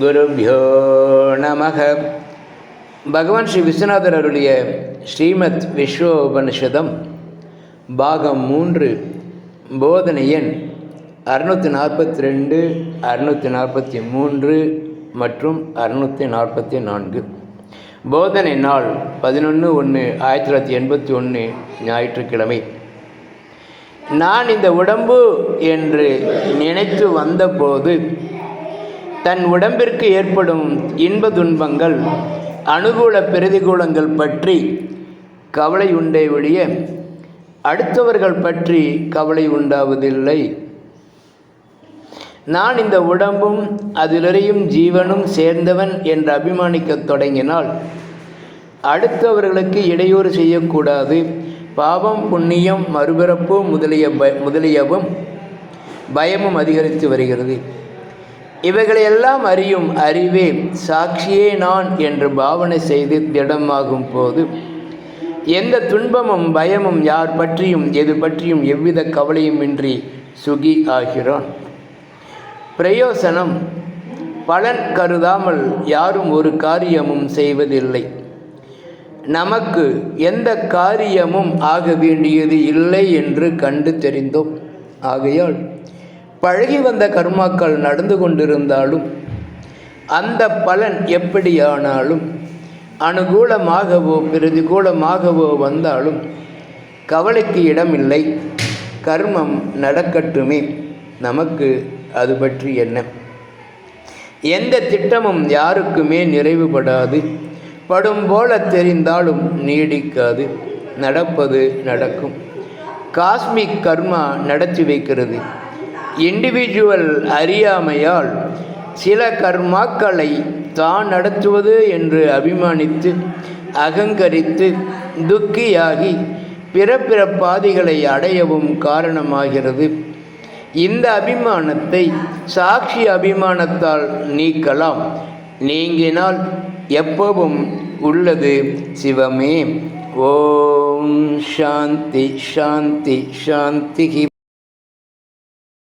குருபியோ நமக. பகவான் ஸ்ரீ விஸ்வநாதர் அருளிய ஸ்ரீமத் விஸ்வோபனிஷதம் பாகம் மூன்று போதனை எண் அறுநூற்றி நாற்பத்தி ரெண்டு அறுநூற்றி நாற்பத்தி மூன்று மற்றும் அறுநூற்றி நாற்பத்தி நான்கு. போதனை நாள் பதினொன்று ஒன்று ஆயிரத்தி தொள்ளாயிரத்தி எண்பத்தி ஒன்று ஞாயிற்றுக்கிழமை. நான் இந்த உடம்பு என்று நினைத்து வந்தபோது தன் உடம்பிற்கு ஏற்படும் இன்ப துன்பங்கள் அனுகூல பிரதிகூலங்கள் பற்றி கவலை உண்டே ஒழிய அடுத்தவர்கள் பற்றி கவலை உண்டாவதில்லை. நான் இந்த உடம்பும் அதிலறையும் ஜீவனும் சேர்ந்தவன் என்று அபிமானிக்கத் தொடங்கினால் அடுத்தவர்களுக்கு இடையூறு செய்யக்கூடாது. பாவம் புண்ணியம் மறுபிறப்பு முதலிய ப முதலியவும் பயமும் அதிகரித்து வருகிறது. இவைகளையெல்லாம் அறியும் அறிவே சாட்சியே நான் என்று பாவனை செய்து திடமாகும் போது எந்த துன்பமும் பயமும் யார் பற்றியும் எது பற்றியும் எவ்வித கவலையும் இன்றி சுகி ஆகிறான். பிரயோசனம் பலன் கருதாமல் யாரும் ஒரு காரியமும் செய்வதில்லை. நமக்கு எந்த காரியமும் ஆக வேண்டியது இல்லை என்று கண்டு தெரிந்தோம். ஆகையால் பழகி வந்த கர்மாக்கள் நடந்து கொண்டிருந்தாலும் அந்த பலன் எப்படியானாலும் அனுகூலமாகவோ பிரதிகூலமாகவோ வந்தாலும் கவலைக்கு இடமில்லை. கர்மம் நடக்கட்டுமே. நமக்கு அது பற்றி என்ன? எந்த திட்டமும் யாருக்குமே நிறைவுபடாது. படும் போல தெரிந்தாலும் நீடிக்காது. நடப்பது நடக்கும். காஸ்மிக் கர்மா நடத்தி வைக்கிறது. இண்டிவிஜுவல் அறியாமையால் சில கர்மாக்களை தான் நடத்துவது என்று அபிமானித்து அகங்கரித்து துக்கியாகி பிற பிற பாதைகளை அடையவும் காரணமாகிறது. இந்த அபிமானத்தை சாட்சி அபிமானத்தால் நீக்கலாம். நீங்கினால் எப்பவும் உள்ளது சிவமே. ஓம் சாந்தி சாந்தி சாந்தி